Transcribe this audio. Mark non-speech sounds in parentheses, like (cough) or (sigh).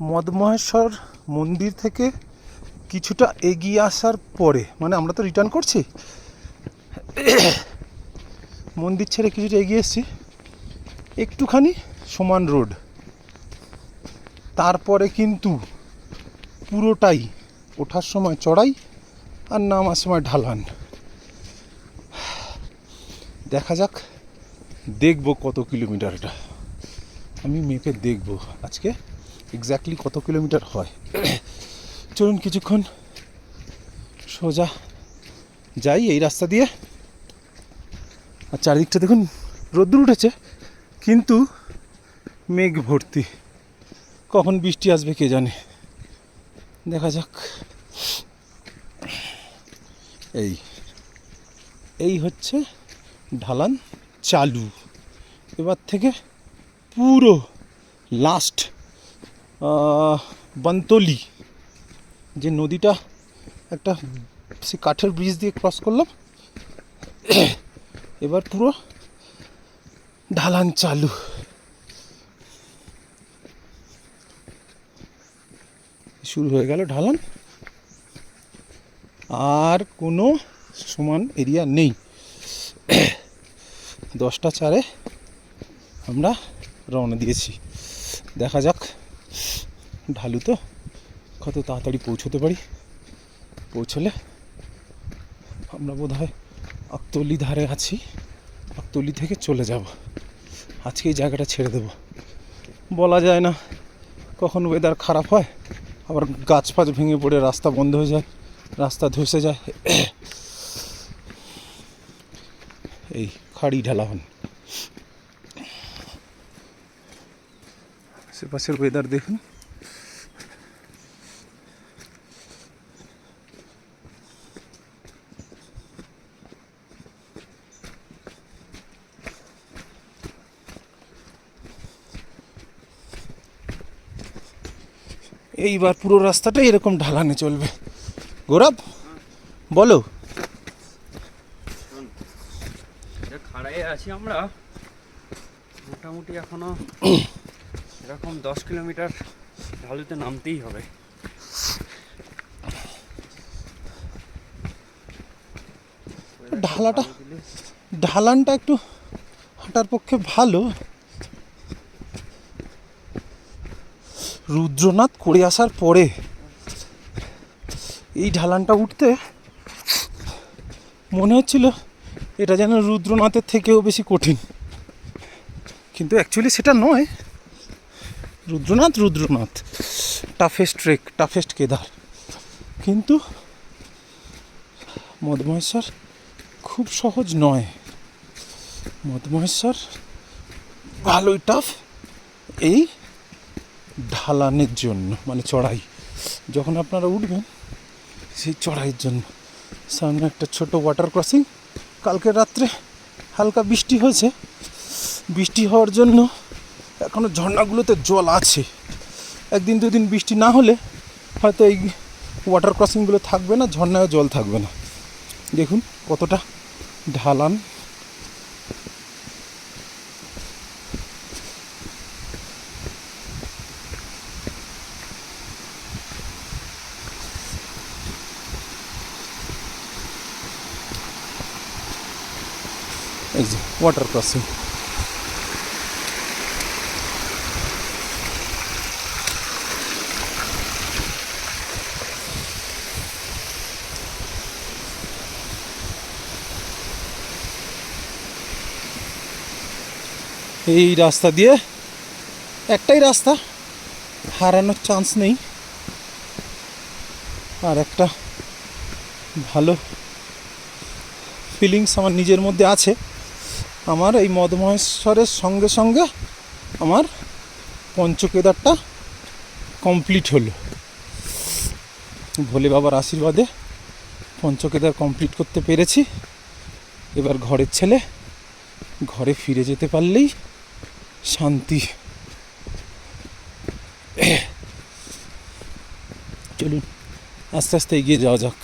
মদমহেশ্বর মন্দির থেকে কিছুটা এগিয়ে আসার পরে মানে আমরা তো রিটার্ন করছি? মন্দির ছেড়ে কিছুটা এগিয়ে এসেছি। একটুখানি সমান রোড তারপরে কিন্তু পুরোটাই ওঠার সময় চড়াই আর নামার সময় ঢালান। দেখা যাক, দেখব কত কিলোমিটার এটা আমি মেপে দেখব আজকে। এক্স্যাক্টলি কত কিলোমিটার হয়? চলুন কিছুক্ষণ সোজা যাই এই রাস্তা দিয়ে। আর চারিদিকটা দেখুন, রোদ্দুর উঠেছে, কিন্তু মেঘ ভর্তি। কখন বৃষ্টি আসবে কে জানে? দেখা যাক। এই এই হচ্ছে ঢালান চালু। এবার থেকে পুরো লাস্ট বন্তলি, যে নদীটা একটা সে কাঠের ব্রিজ দিয়ে ক্রস করলাম। (coughs) এবার পুরো ঢালান চালু। শুরু হয়ে গেল ঢালান। আর কোনো সমান এরিয়া নেই। (coughs) দশটা চারে আমরা রওনা দিয়েছি। দেখা যাক। ঢালু তো। কত তাড়াতাড়ি পৌঁছতে পারি? পৌঁছলে আমরা বোধ হয় আকতলি ধারে আছি। আকতলি থেকে চলে যাব। আজকে এই জায়গাটা ছেড়ে দেব। বলা যায় না, কখন ওয়েদার খারাপ হয়, আবার গাছ ফাছ ভেঙে পড়ে, রাস্তা বন্ধ হয়ে যায়, রাস্তা ধসে যায়। এই খাড়ি ঢালা হন। আশেপাশের ওয়েদার দেখুন। এইবার পুরো রাস্তাটা এরকম ঢালানে চলবে। গৌরব বলো। যে খাড়াই আছি আমরা। মোটামুটি এখনও এরকম দশ কিলোমিটার ঢালুতে নামতেই হবে। ঢালাটা ঢালানটা একটু হাঁটার পক্ষে ভালো। রুদ্রনাথ করে আসার পরে এই ঢালানটা উঠতে মনে হচ্ছিল এটা যেন রুদ্রনাথের থেকেও বেশি কঠিন। কিন্তু অ্যাকচুয়ালি সেটা নয়। Rudranath Rudranath. Toughest trek toughest Kedar. কিন্তু মদমহেশ্বর খুব সহজ নয়। মদমহেশ্বর ভালোই টাফ এই ঢালানের জন্য মানে চড়াই। যখন আপনারা উঠবেন, সেই চড়াইয়ের জন্য। সামনে একটা ছোট ওয়াটার ক্রসিং কালকে রাত্রে হালকা বৃষ্টি হয়েছে। বৃষ্টি হওয়ার জন্য এখনও ঝর্ণাগুলোতে জল আছে। একদিন দুদিন বৃষ্টি না হলে হয়তো এই ওয়াটার ক্রসিংগুলো থাকবে না ঝর্ণায় জল থাকবে না। দেখুন কতটা ঢালান। এই যে ওয়াটার ক্রসিং এই রাস্তা দিয়ে একটাই রাস্তা। হারানোর চান্স নেই। আর একটা ভালো ফিলিংস আমার নিজের মধ্যে আছে। আমার এই মদমহেশ্বরের সঙ্গে সঙ্গে আমার পঞ্চকেদারটা কমপ্লিট হলো। ভোলে বাবার আশীর্বাদে পঞ্চকেদার কমপ্লিট করতে পেরেছি। এবার ঘরের ছেলে ঘরে ফিরে যেতে পারলেই শান্তি। চলুন, আস্তে আস্তে এগিয়ে যাওয়া যাক।